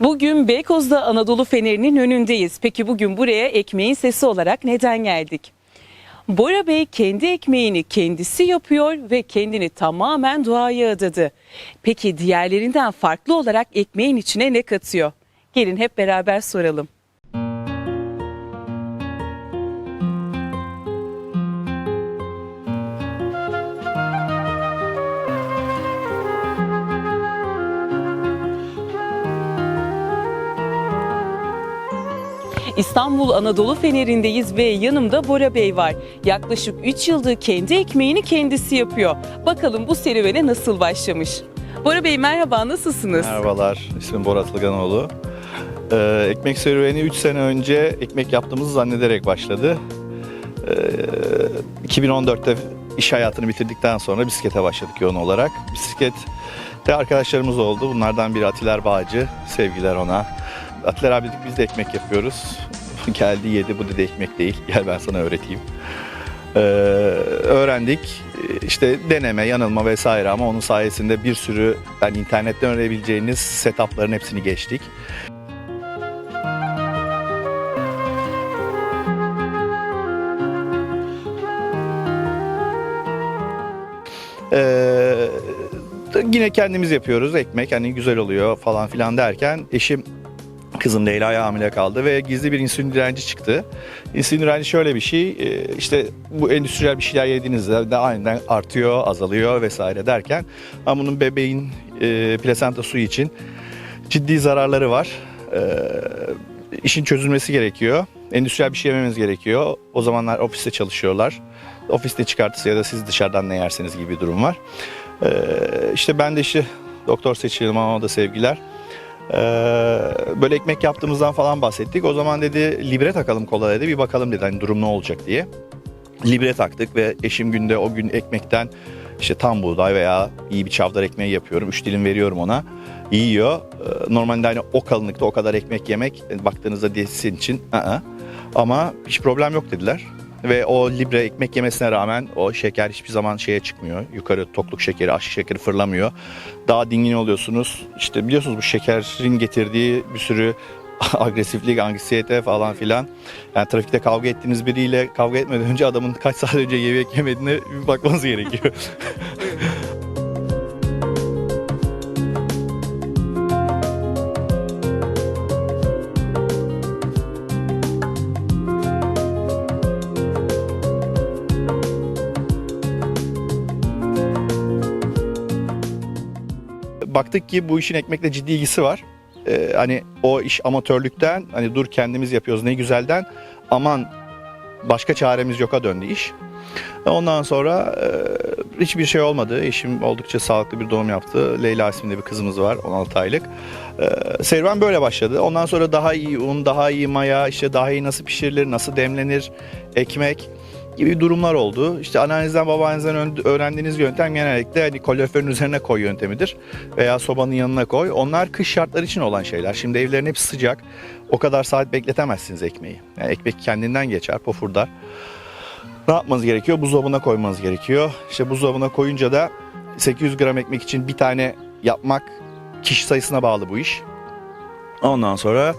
Bugün Beykoz'da Anadolu Feneri'nin önündeyiz. Peki bugün buraya ekmeğin sesi olarak neden geldik? Bora Bey kendi ekmeğini kendisi yapıyor ve kendini tamamen doğaya adadı. Peki diğerlerinden farklı olarak ekmeğin içine ne katıyor? Gelin hep beraber soralım. İstanbul Anadolu Feneri'ndeyiz ve yanımda Bora Bey var. Yaklaşık 3 yıldır kendi ekmeğini kendisi yapıyor. Bakalım bu serüvene nasıl başlamış? Bora Bey merhaba nasılsınız? Merhabalar, ismim Bora Atılganoğlu. Ee, ekmek serüveni 3 sene önce ekmek yaptığımızı zannederek başladı. Ee, 2014'te iş hayatını bitirdikten sonra bisiklete başladık yoğun olarak. Bisiklette arkadaşlarımız oldu. Bunlardan biri Atiler Bağcı, sevgiler ona. Atiler abi dedik biz de ekmek yapıyoruz. Geldi yedi, bu dedi ekmek değil. Gel ben sana öğreteyim. Ee, öğrendik. İşte deneme, yanılma vesaire ama onun sayesinde bir sürü yani internetten öğrenebileceğiniz setupların hepsini geçtik. Ee, yine kendimiz yapıyoruz ekmek hani güzel oluyor falan filan derken eşim Kızım Leyla'ya hamile kaldı ve gizli bir insülin direnci çıktı. İnsülin direnci şöyle bir şey, e, işte bu endüstriyel bir şeyler yediğinizde de aniden artıyor, azalıyor vesaire derken ama bunun bebeğin e, plasenta suyu için ciddi zararları var. E, işin çözülmesi gerekiyor. Endüstriyel bir şey yememiz gerekiyor. O zamanlar ofiste çalışıyorlar. Ofiste çıkartırsa ya da siz dışarıdan ne yerseniz gibi bir durum var. E, işte ben de işte doktor seçildim ama da sevgiler. Ee, böyle ekmek yaptığımızdan falan bahsettik. O zaman dedi libre takalım kola dedi. Bir bakalım dedi hani durum ne olacak diye. Libre taktık ve eşim günde o gün ekmekten işte tam buğday veya iyi bir çavdar ekmeği yapıyorum. Üç dilim veriyorum ona. Yiyor. Ee, normalde hani o kalınlıkta o kadar ekmek yemek e, baktığınızda diyetisyen için ı-ı. ama hiç problem yok dediler. Ve o libre ekmek yemesine rağmen o şeker hiçbir zaman şeye çıkmıyor. Yukarı tokluk şekeri, aşı şekeri fırlamıyor. Daha dingin oluyorsunuz. İşte biliyorsunuz bu şekerin getirdiği bir sürü agresiflik, anksiyete falan filan. Yani trafikte kavga ettiğiniz biriyle kavga etmeden önce adamın kaç saat önce yemek yemediğine bakmanız gerekiyor. Baktık ki bu işin ekmekle ciddi ilgisi var. Ee, hani o iş amatörlükten hani dur kendimiz yapıyoruz ne güzelden aman başka çaremiz yoka döndü iş. Ondan sonra e, hiçbir şey olmadı. Eşim oldukça sağlıklı bir doğum yaptı. Leyla isminde bir kızımız var 16 aylık. E, serüven böyle başladı. Ondan sonra daha iyi un, daha iyi maya, işte daha iyi nasıl pişirilir, nasıl demlenir, ekmek gibi durumlar oldu. İşte anneannenizden babanızdan öğrendiğiniz yöntem genellikle hani kaloriferin üzerine koy yöntemidir veya sobanın yanına koy. Onlar kış şartları için olan şeyler. Şimdi evlerin hepsi sıcak. O kadar saat bekletemezsiniz ekmeği. Yani ekmek kendinden geçer, pofurdar. Ne yapmanız gerekiyor? Buzdolabına koymanız gerekiyor. İşte buzdolabına koyunca da 800 gram ekmek için bir tane yapmak kişi sayısına bağlı bu iş. Ondan sonra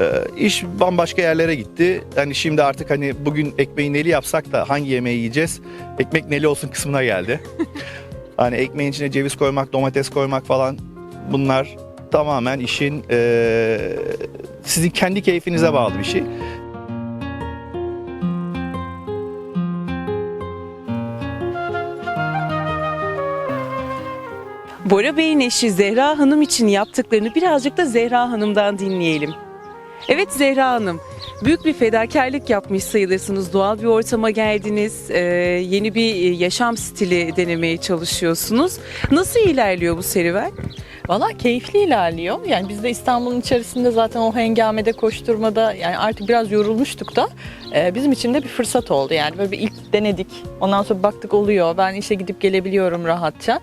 e, iş bambaşka yerlere gitti. Yani şimdi artık hani bugün ekmeği neli yapsak da hangi yemeği yiyeceğiz? Ekmek neli olsun kısmına geldi. hani ekmeğin içine ceviz koymak, domates koymak falan bunlar tamamen işin e, sizin kendi keyfinize bağlı bir şey. Bora Bey'in eşi Zehra Hanım için yaptıklarını birazcık da Zehra Hanım'dan dinleyelim. Evet Zehra Hanım, büyük bir fedakarlık yapmış sayılırsınız. Doğal bir ortama geldiniz, ee, yeni bir yaşam stili denemeye çalışıyorsunuz. Nasıl ilerliyor bu serüven? Valla keyifli ilerliyor. Yani biz de İstanbul'un içerisinde zaten o hengamede koşturmada yani artık biraz yorulmuştuk da e, bizim için de bir fırsat oldu. Yani böyle bir ilk denedik. Ondan sonra baktık oluyor. Ben işe gidip gelebiliyorum rahatça.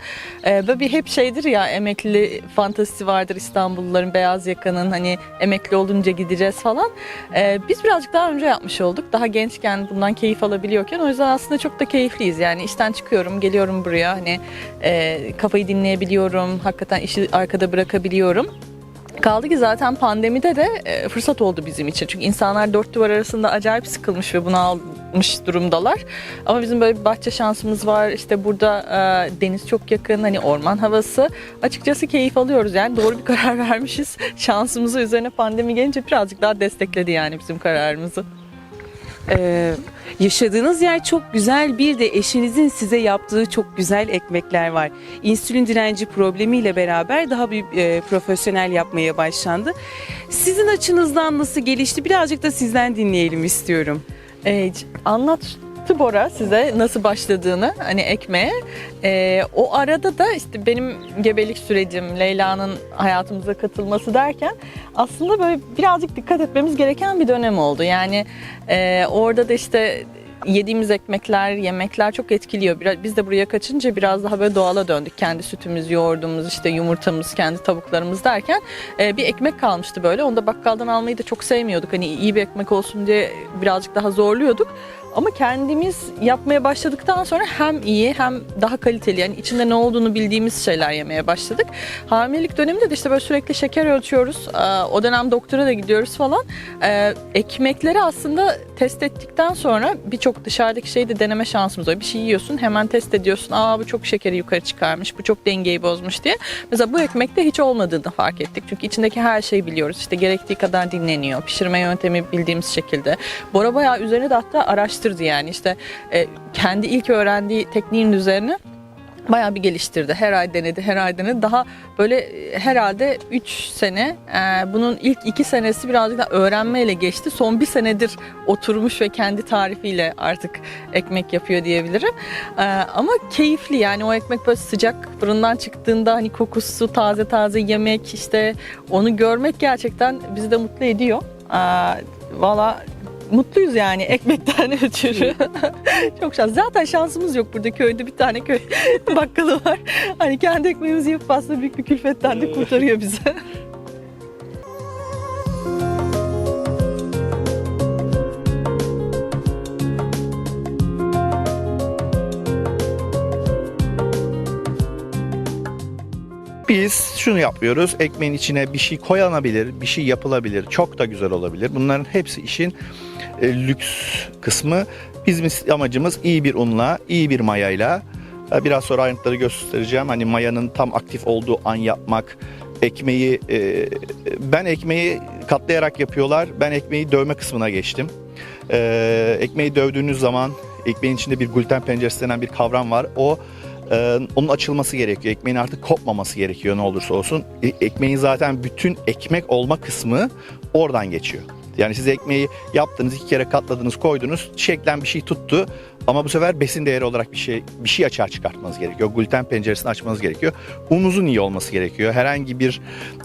E, böyle bir hep şeydir ya emekli fantazisi vardır İstanbulluların beyaz yakanın hani emekli olunca gideceğiz falan. E, biz birazcık daha önce yapmış olduk. Daha gençken bundan keyif alabiliyorken o yüzden aslında çok da keyifliyiz. Yani işten çıkıyorum, geliyorum buraya hani e, kafayı dinleyebiliyorum. Hakikaten işi arkada bırakabiliyorum. Kaldı ki zaten pandemide de e, fırsat oldu bizim için. Çünkü insanlar dört duvar arasında acayip sıkılmış ve bunalmış durumdalar. Ama bizim böyle bir bahçe şansımız var. İşte burada e, deniz çok yakın, hani orman havası. Açıkçası keyif alıyoruz yani. Doğru bir karar vermişiz. Şansımızı üzerine pandemi gelince birazcık daha destekledi yani bizim kararımızı. Ee, yaşadığınız yer çok güzel. Bir de eşinizin size yaptığı çok güzel ekmekler var. İnsülin direnci problemiyle beraber daha bir e, profesyonel yapmaya başlandı. Sizin açınızdan nasıl gelişti? Birazcık da sizden dinleyelim istiyorum. E, c- anlattı Bora size nasıl başladığını hani ekmeğe. E, o arada da işte benim gebelik sürecim, Leyla'nın hayatımıza katılması derken aslında böyle birazcık dikkat etmemiz gereken bir dönem oldu. Yani e, orada da işte yediğimiz ekmekler, yemekler çok etkiliyor. Biraz, biz de buraya kaçınca biraz daha böyle doğala döndük. Kendi sütümüz, yoğurdumuz, işte yumurtamız, kendi tavuklarımız derken e, bir ekmek kalmıştı böyle. Onu da bakkaldan almayı da çok sevmiyorduk. Hani iyi bir ekmek olsun diye birazcık daha zorluyorduk. Ama kendimiz yapmaya başladıktan sonra hem iyi hem daha kaliteli yani içinde ne olduğunu bildiğimiz şeyler yemeye başladık. Hamilelik döneminde de işte böyle sürekli şeker ölçüyoruz. Ee, O dönem doktora da gidiyoruz falan. Ee, Ekmekleri aslında test ettikten sonra birçok dışarıdaki şeyi de deneme şansımız oluyor. Bir şey yiyorsun hemen test ediyorsun. Aa bu çok şekeri yukarı çıkarmış, bu çok dengeyi bozmuş diye. Mesela bu ekmekte hiç olmadığını fark ettik. Çünkü içindeki her şeyi biliyoruz. İşte gerektiği kadar dinleniyor. Pişirme yöntemi bildiğimiz şekilde. Bora bayağı üzerine de hatta araştırdı yani. işte e, kendi ilk öğrendiği tekniğin üzerine bayağı bir geliştirdi. Her ay denedi, her ay denedi. Daha böyle e, herhalde 3 sene, e, bunun ilk 2 senesi birazcık daha öğrenmeyle geçti. Son bir senedir oturmuş ve kendi tarifiyle artık ekmek yapıyor diyebilirim. E, ama keyifli yani o ekmek böyle sıcak fırından çıktığında hani kokusu, taze taze yemek işte onu görmek gerçekten bizi de mutlu ediyor. E, Valla mutluyuz yani ekmekten ötürü. Çok şans. Zaten şansımız yok burada köyde bir tane köy bakkalı var. Hani kendi ekmeğimizi yapıp aslında büyük bir külfetten de kurtarıyor bizi. Biz şunu yapıyoruz. Ekmeğin içine bir şey koyanabilir, bir şey yapılabilir. Çok da güzel olabilir. Bunların hepsi işin e, lüks kısmı. Bizim amacımız iyi bir unla, iyi bir mayayla. e, Biraz sonra ayrıntıları göstereceğim. Hani mayanın tam aktif olduğu an yapmak. Ekmeği, e, ben ekmeği katlayarak yapıyorlar. Ben ekmeği dövme kısmına geçtim. E, ekmeği dövdüğünüz zaman ekmeğin içinde bir gluten penceresi denen bir kavram var. O ee, onun açılması gerekiyor. Ekmeğin artık kopmaması gerekiyor ne olursa olsun. E- ekmeğin zaten bütün ekmek olma kısmı oradan geçiyor. Yani siz ekmeği yaptınız, iki kere katladınız, koydunuz, şeklen bir şey tuttu. Ama bu sefer besin değeri olarak bir şey bir şey açığa çıkartmanız gerekiyor. Gluten penceresini açmanız gerekiyor. Ununuzun iyi olması gerekiyor. Herhangi bir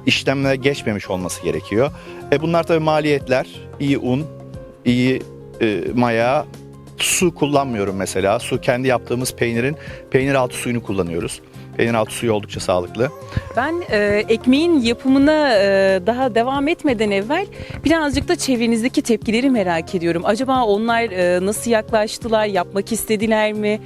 işlemle geçmemiş olması gerekiyor. E bunlar tabii maliyetler. İyi un, iyi e, maya, su kullanmıyorum mesela. Su kendi yaptığımız peynirin peynir altı suyunu kullanıyoruz. Peynir altı suyu oldukça sağlıklı. Ben e, ekmeğin yapımına e, daha devam etmeden evvel birazcık da çevrenizdeki tepkileri merak ediyorum. Acaba onlar e, nasıl yaklaştılar, yapmak istediler mi?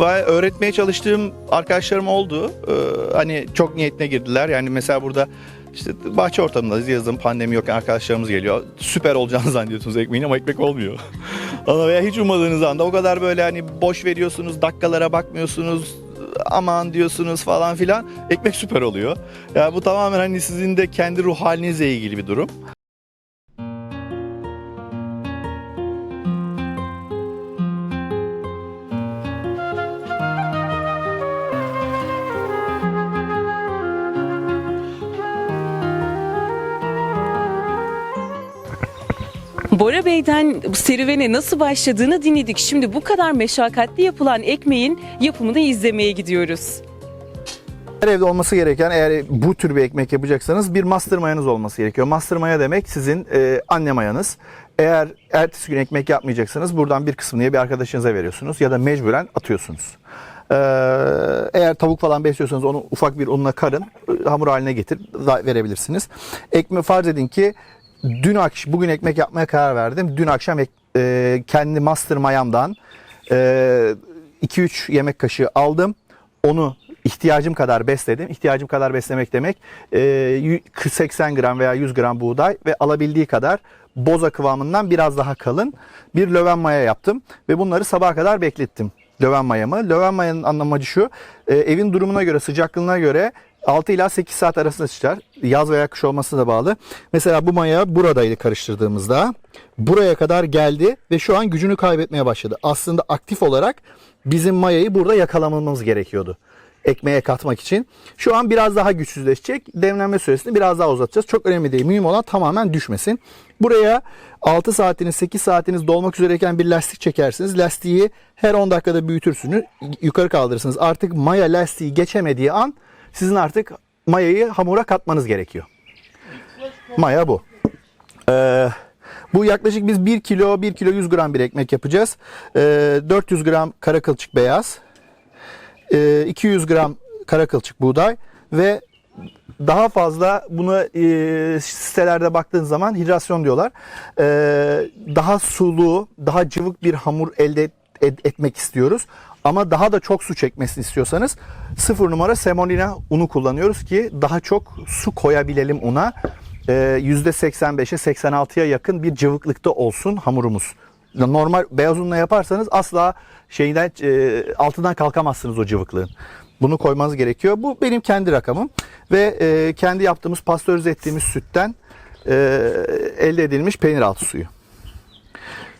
Ve öğretmeye çalıştığım arkadaşlarım oldu. Ee, Hani çok niyetine girdiler. Yani mesela burada işte bahçe ortamındayız yazın pandemi yokken arkadaşlarımız geliyor. Süper olacağını zannediyorsunuz ekmeğin ama ekmek olmuyor. Ama veya hiç ummadığınız anda o kadar böyle hani boş veriyorsunuz, dakikalara bakmıyorsunuz, aman diyorsunuz falan filan. Ekmek süper oluyor. Ya bu tamamen hani sizin de kendi ruh halinizle ilgili bir durum. Bora Bey'den serüvene nasıl başladığını dinledik. Şimdi bu kadar meşakkatli yapılan ekmeğin yapımını izlemeye gidiyoruz. Her evde olması gereken eğer bu tür bir ekmek yapacaksanız bir master mayanız olması gerekiyor. Master maya demek sizin e, anne mayanız. Eğer ertesi gün ekmek yapmayacaksanız buradan bir kısmını bir arkadaşınıza veriyorsunuz ya da mecburen atıyorsunuz. Ee, eğer tavuk falan besliyorsanız onu ufak bir unla karın, e, hamur haline getir verebilirsiniz. Ekme farz edin ki dün akşam bugün ekmek yapmaya karar verdim. Dün akşam ek- e, kendi master mayamdan 2-3 yemek kaşığı aldım. Onu ihtiyacım kadar besledim. İhtiyacım kadar beslemek demek e, yü- 80 gram veya 100 gram buğday ve alabildiği kadar boza kıvamından biraz daha kalın bir löven maya yaptım. Ve bunları sabaha kadar beklettim löven mayamı. Löven mayanın anlamacı şu e, evin durumuna göre sıcaklığına göre 6 ila 8 saat arasında çıkar. Yaz veya kış olmasına da bağlı. Mesela bu maya buradaydı karıştırdığımızda. Buraya kadar geldi ve şu an gücünü kaybetmeye başladı. Aslında aktif olarak bizim mayayı burada yakalamamız gerekiyordu. Ekmeğe katmak için. Şu an biraz daha güçsüzleşecek. Demlenme süresini biraz daha uzatacağız. Çok önemli değil. Mühim olan tamamen düşmesin. Buraya 6 saatiniz 8 saatiniz dolmak üzereyken bir lastik çekersiniz. Lastiği her 10 dakikada büyütürsünüz. Yukarı kaldırırsınız. Artık maya lastiği geçemediği an sizin artık mayayı hamura katmanız gerekiyor. Maya bu. Ee, bu yaklaşık biz 1 kilo 1 kilo 100 gram bir ekmek yapacağız. Ee, 400 gram kara kılçık beyaz. Ee, 200 gram kara kılçık buğday ve daha fazla bunu e, sitelerde baktığın zaman hidrasyon diyorlar. Ee, daha sulu, daha cıvık bir hamur elde et- etmek istiyoruz. Ama daha da çok su çekmesini istiyorsanız sıfır numara semolina unu kullanıyoruz ki daha çok su koyabilelim una. Ee, %85'e 86'ya yakın bir cıvıklıkta olsun hamurumuz. Normal beyaz unla yaparsanız asla şeyden e, altından kalkamazsınız o cıvıklığın. Bunu koymanız gerekiyor. Bu benim kendi rakamım ve e, kendi yaptığımız pastörize ettiğimiz sütten e, elde edilmiş peynir altı suyu.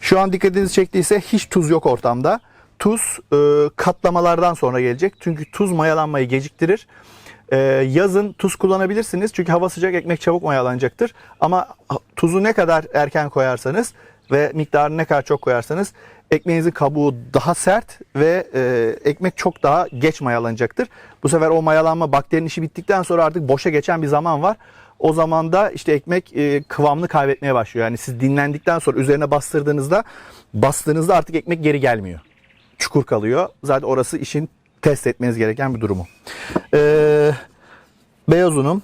Şu an dikkatinizi çektiyse hiç tuz yok ortamda. Tuz e, katlamalardan sonra gelecek. Çünkü tuz mayalanmayı geciktirir. E, yazın tuz kullanabilirsiniz. Çünkü hava sıcak ekmek çabuk mayalanacaktır. Ama tuzu ne kadar erken koyarsanız ve miktarını ne kadar çok koyarsanız ekmeğinizin kabuğu daha sert ve e, ekmek çok daha geç mayalanacaktır. Bu sefer o mayalanma bakterinin işi bittikten sonra artık boşa geçen bir zaman var. O zaman da işte ekmek e, kıvamını kaybetmeye başlıyor. Yani siz dinlendikten sonra üzerine bastırdığınızda bastığınızda artık ekmek geri gelmiyor. Çukur kalıyor. Zaten orası işin test etmeniz gereken bir durumu. Ee, beyaz unum,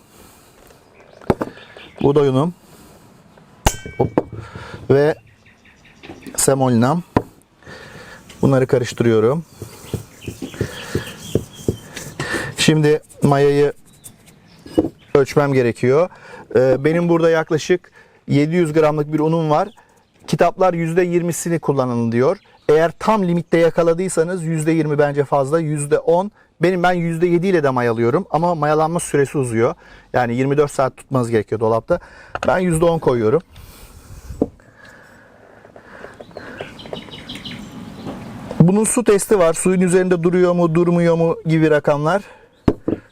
buğday unum hop, ve semolinam. Bunları karıştırıyorum. Şimdi mayayı ölçmem gerekiyor. Ee, benim burada yaklaşık 700 gramlık bir unum var. Kitaplar %20'sini kullanın diyor. Eğer tam limitte yakaladıysanız %20 bence fazla, %10. Benim ben %7 ile de mayalıyorum ama mayalanma süresi uzuyor. Yani 24 saat tutmanız gerekiyor dolapta. Ben %10 koyuyorum. Bunun su testi var. Suyun üzerinde duruyor mu, durmuyor mu gibi rakamlar.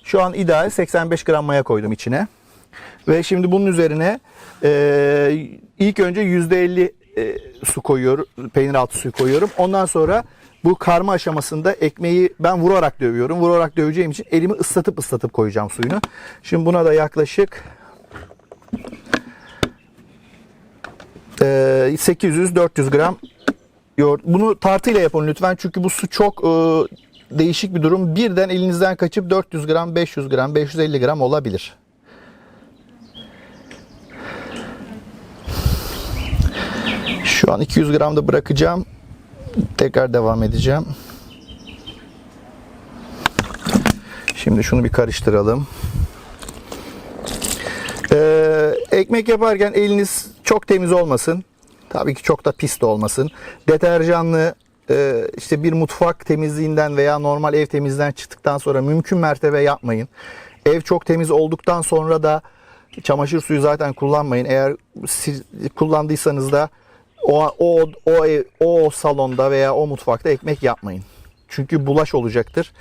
Şu an ideal 85 gram maya koydum içine. Ve şimdi bunun üzerine e, ilk önce %50 e, su koyuyorum, peynir altı suyu koyuyorum. Ondan sonra bu karma aşamasında ekmeği ben vurarak dövüyorum. Vurarak döveceğim için elimi ıslatıp ıslatıp koyacağım suyunu. Şimdi buna da yaklaşık e, 800-400 gram yoğurt. Bunu tartıyla yapın lütfen çünkü bu su çok e, değişik bir durum. Birden elinizden kaçıp 400 gram, 500 gram, 550 gram olabilir. Şu an 200 gram da bırakacağım. Tekrar devam edeceğim. Şimdi şunu bir karıştıralım. Ee, ekmek yaparken eliniz çok temiz olmasın. Tabii ki çok da pis de olmasın. Deterjanlı e, işte bir mutfak temizliğinden veya normal ev temizliğinden çıktıktan sonra mümkün mertebe yapmayın. Ev çok temiz olduktan sonra da çamaşır suyu zaten kullanmayın. Eğer kullandıysanız da o o o o salonda veya o mutfakta ekmek yapmayın. Çünkü bulaş olacaktır.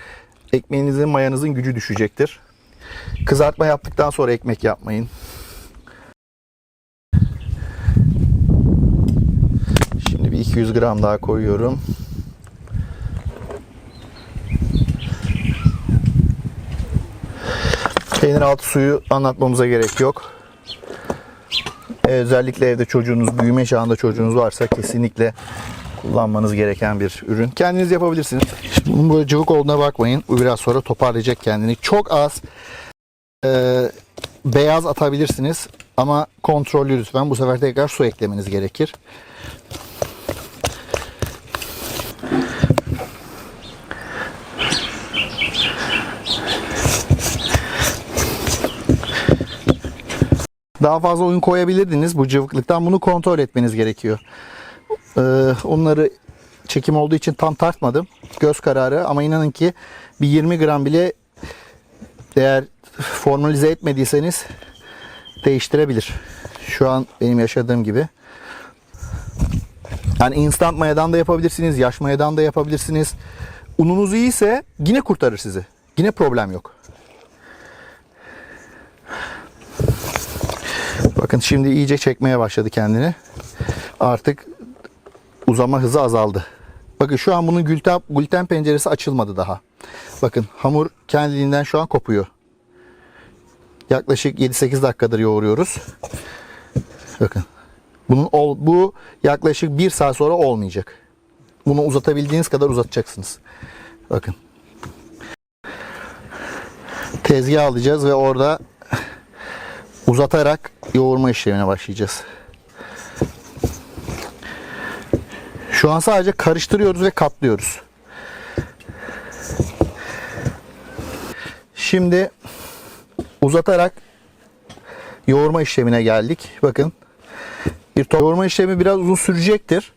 Ekmeğinizin mayanızın gücü düşecektir. Kızartma yaptıktan sonra ekmek yapmayın. Şimdi bir 200 gram daha koyuyorum. Peynir altı suyu anlatmamıza gerek yok. Ee, Özellikle evde çocuğunuz, büyüme çağında çocuğunuz varsa kesinlikle kullanmanız gereken bir ürün. Kendiniz yapabilirsiniz. Bunun böyle cıvık olduğuna bakmayın. Biraz sonra toparlayacak kendini. Çok az e, beyaz atabilirsiniz ama kontrollü lütfen. Bu sefer tekrar su eklemeniz gerekir. Daha fazla oyun koyabilirdiniz bu cıvıklıktan. Bunu kontrol etmeniz gerekiyor. Ee, onları çekim olduğu için tam tartmadım. Göz kararı ama inanın ki bir 20 gram bile eğer formalize etmediyseniz değiştirebilir. Şu an benim yaşadığım gibi. Yani instant mayadan da yapabilirsiniz, yaş mayadan da yapabilirsiniz. Ununuz iyiyse yine kurtarır sizi. Yine problem yok. Bakın şimdi iyice çekmeye başladı kendini. Artık uzama hızı azaldı. Bakın şu an bunun gluten, gluten penceresi açılmadı daha. Bakın hamur kendiliğinden şu an kopuyor. Yaklaşık 7-8 dakikadır yoğuruyoruz. Bakın. Bunun ol, bu yaklaşık 1 saat sonra olmayacak. Bunu uzatabildiğiniz kadar uzatacaksınız. Bakın. Tezgah alacağız ve orada uzatarak yoğurma işlemine başlayacağız. Şu an sadece karıştırıyoruz ve katlıyoruz. Şimdi uzatarak yoğurma işlemine geldik. Bakın. Bir yoğurma işlemi biraz uzun sürecektir.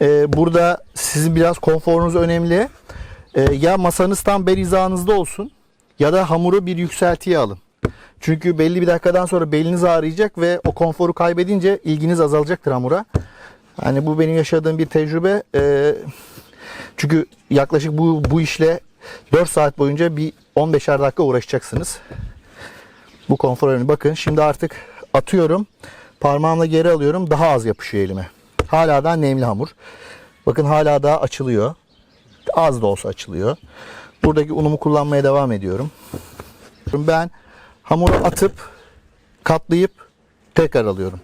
Ee, burada sizin biraz konforunuz önemli. Ee, ya masanız tam bel hizanızda olsun ya da hamuru bir yükseltiye alın. Çünkü belli bir dakikadan sonra beliniz ağrıyacak ve o konforu kaybedince ilginiz azalacaktır hamura. Hani bu benim yaşadığım bir tecrübe. Ee, çünkü yaklaşık bu bu işle 4 saat boyunca bir 15'er dakika uğraşacaksınız. Bu konfor önemli. Bakın şimdi artık atıyorum. Parmağımla geri alıyorum. Daha az yapışıyor elime. Hala daha nemli hamur. Bakın hala daha açılıyor. Az da olsa açılıyor. Buradaki unumu kullanmaya devam ediyorum. Ben hamuru atıp katlayıp tekrar alıyorum.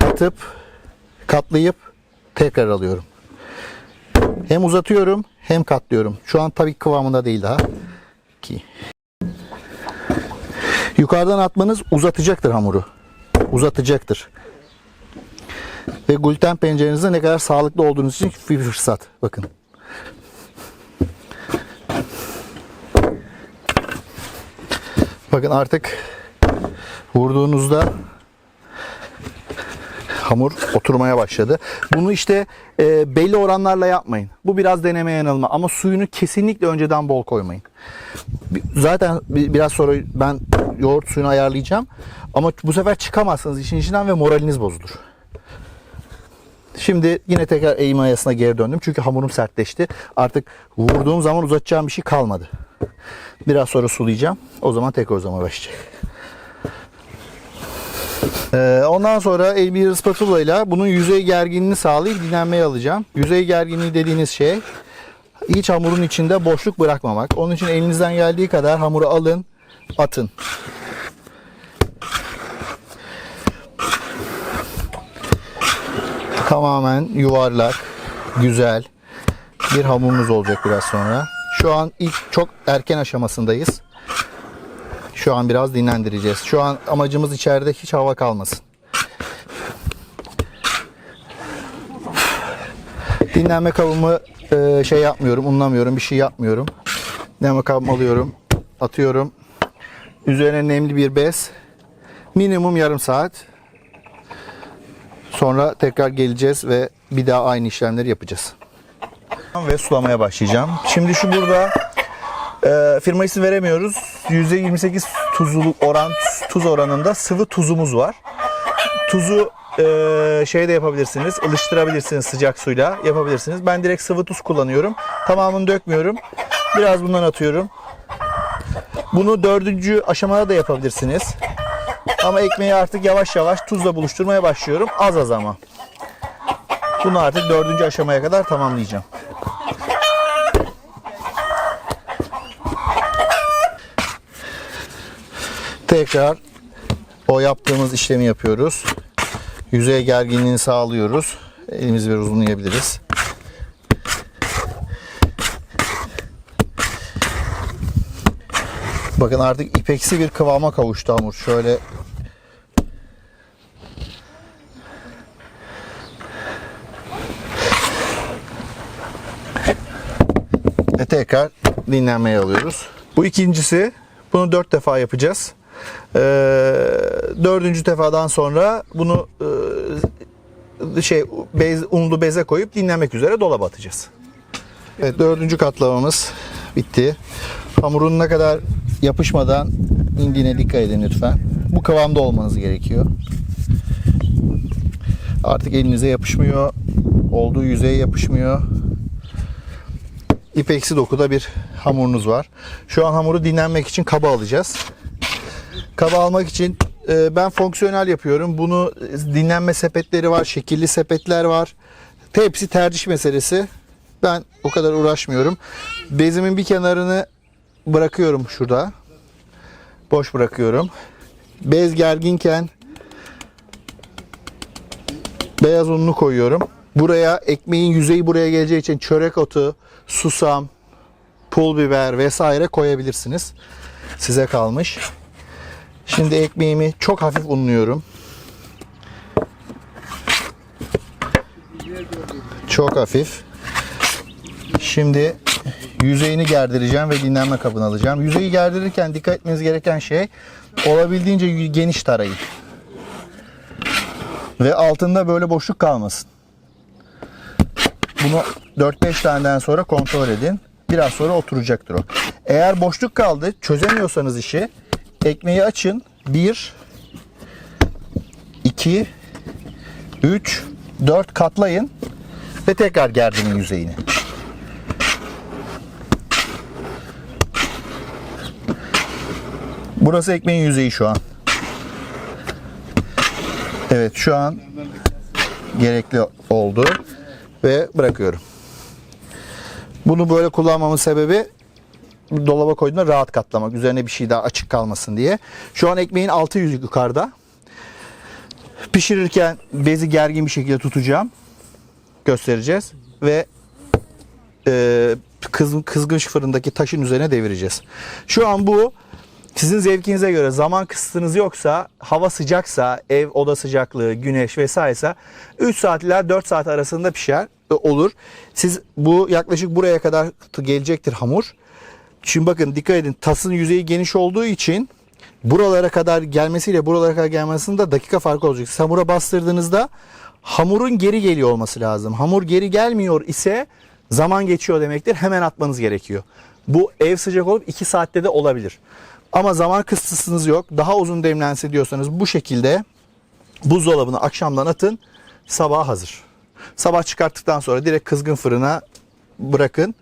Atıp katlayıp tekrar alıyorum. Hem uzatıyorum hem katlıyorum. Şu an tabii kıvamında değil daha. Ki. Yukarıdan atmanız uzatacaktır hamuru. Uzatacaktır. Ve gluten pencerenizde ne kadar sağlıklı olduğunuz için bir fırsat. Bakın. Bakın artık vurduğunuzda hamur oturmaya başladı. Bunu işte e, belli oranlarla yapmayın. Bu biraz deneme yanılma ama suyunu kesinlikle önceden bol koymayın. Zaten bi- biraz sonra ben yoğurt suyunu ayarlayacağım. Ama bu sefer çıkamazsınız işin içinden ve moraliniz bozulur. Şimdi yine tekrar eğim ayasına geri döndüm. Çünkü hamurum sertleşti. Artık vurduğum zaman uzatacağım bir şey kalmadı. Biraz sonra sulayacağım. O zaman tekrar uzama başlayacak. Ee, ondan sonra el bir spatula ile bunun yüzey gerginliğini sağlayıp dinlenmeye alacağım. Yüzey gerginliği dediğiniz şey iç hamurun içinde boşluk bırakmamak. Onun için elinizden geldiği kadar hamuru alın, atın. Tamamen yuvarlak, güzel bir hamurumuz olacak biraz sonra. Şu an ilk çok erken aşamasındayız. Şu an biraz dinlendireceğiz. Şu an amacımız içeride hiç hava kalmasın. Dinlenme kabımı e, şey yapmıyorum, unlamıyorum, bir şey yapmıyorum. Dinlenme kabımı alıyorum, atıyorum. Üzerine nemli bir bez. Minimum yarım saat. Sonra tekrar geleceğiz ve bir daha aynı işlemleri yapacağız. Ve sulamaya başlayacağım. Şimdi şu burada e, firma isim veremiyoruz. %28 tuzluluk oran tuz oranında sıvı tuzumuz var. Tuzu e, şey de yapabilirsiniz, ılıştırabilirsiniz sıcak suyla yapabilirsiniz. Ben direkt sıvı tuz kullanıyorum. Tamamını dökmüyorum. Biraz bundan atıyorum. Bunu dördüncü aşamada da yapabilirsiniz. Ama ekmeği artık yavaş yavaş tuzla buluşturmaya başlıyorum. Az az ama. Bunu artık dördüncü aşamaya kadar tamamlayacağım. Tekrar o yaptığımız işlemi yapıyoruz. Yüzey gerginliğini sağlıyoruz. Elimizi bir uzunlayabiliriz. Bakın artık ipeksi bir kıvama kavuştu hamur. Şöyle tekrar dinlenmeye alıyoruz. Bu ikincisi. Bunu dört defa yapacağız. Ee, dördüncü defadan sonra bunu e, şey bez, unlu beze koyup dinlenmek üzere dolaba atacağız. Evet dördüncü katlamamız bitti. Hamurun ne kadar yapışmadan indiğine dikkat edin lütfen. Bu kıvamda olmanız gerekiyor. Artık elinize yapışmıyor. Olduğu yüzeye yapışmıyor. İpeksi dokuda bir hamurunuz var. Şu an hamuru dinlenmek için kaba alacağız. Kaba almak için e, ben fonksiyonel yapıyorum. Bunu e, dinlenme sepetleri var, şekilli sepetler var. Hepsi tercih meselesi. Ben o kadar uğraşmıyorum. Bezimin bir kenarını bırakıyorum şurada. Boş bırakıyorum. Bez gerginken beyaz ununu koyuyorum. Buraya ekmeğin yüzeyi buraya geleceği için çörek otu, susam, pul biber vesaire koyabilirsiniz. Size kalmış. Şimdi ekmeğimi çok hafif unluyorum. Çok hafif. Şimdi yüzeyini gerdireceğim ve dinlenme kabına alacağım. Yüzeyi gerdirirken dikkat etmeniz gereken şey olabildiğince geniş tarayın. Ve altında böyle boşluk kalmasın. Bunu 4-5 taneden sonra kontrol edin. Biraz sonra oturacaktır o. Eğer boşluk kaldı, çözemiyorsanız işi ekmeği açın. 1 2 3 4 katlayın ve tekrar gerdinin yüzeyini. Burası ekmeğin yüzeyi şu an. Evet şu an gerekli oldu ve bırakıyorum. Bunu böyle kullanmamın sebebi dolaba koyduğumda rahat katlamak. Üzerine bir şey daha açık kalmasın diye. Şu an ekmeğin altı yüzü yukarıda. Pişirirken bezi gergin bir şekilde tutacağım. Göstereceğiz. Ve e, kız, kızgın fırındaki taşın üzerine devireceğiz. Şu an bu sizin zevkinize göre zaman kısıtınız yoksa, hava sıcaksa, ev oda sıcaklığı, güneş vesairese 3 saat ila 4 saat arasında pişer olur. Siz bu yaklaşık buraya kadar gelecektir hamur. Şimdi bakın dikkat edin tasın yüzeyi geniş olduğu için buralara kadar gelmesiyle buralara kadar gelmesinde dakika farkı olacak. Siz hamura bastırdığınızda hamurun geri geliyor olması lazım. Hamur geri gelmiyor ise zaman geçiyor demektir. Hemen atmanız gerekiyor. Bu ev sıcak olup 2 saatte de olabilir. Ama zaman kısıtınız yok. Daha uzun demlense diyorsanız bu şekilde buzdolabına akşamdan atın. Sabah hazır. Sabah çıkarttıktan sonra direkt kızgın fırına bırakın.